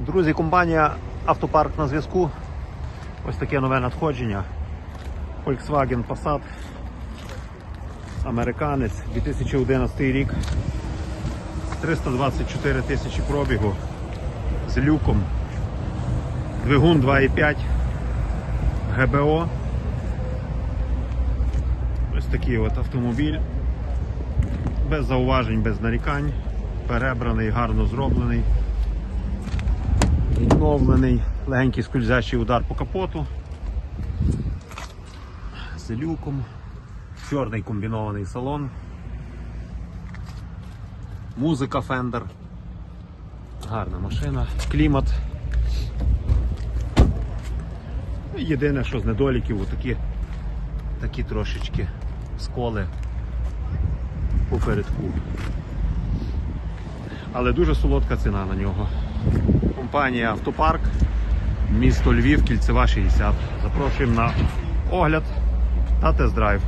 Друзі, компанія Автопарк на зв'язку. Ось таке нове надходження. Volkswagen Passat. Американець 2011 рік. 324 тисячі пробігу з люком. Двигун 2,5 ГБО. Ось такий от автомобіль. Без зауважень, без нарікань. Перебраний, гарно зроблений. Відновлений, легенький скользящий удар по капоту. З люком. Чорний комбінований салон. Музика Fender. Гарна машина. Клімат. Єдине, що з недоліків, отакі такі трошечки сколи попередку. Але дуже солодка ціна на нього. Компанія Автопарк, місто Львів, кільцева 60. Запрошуємо на огляд та тест-драйв.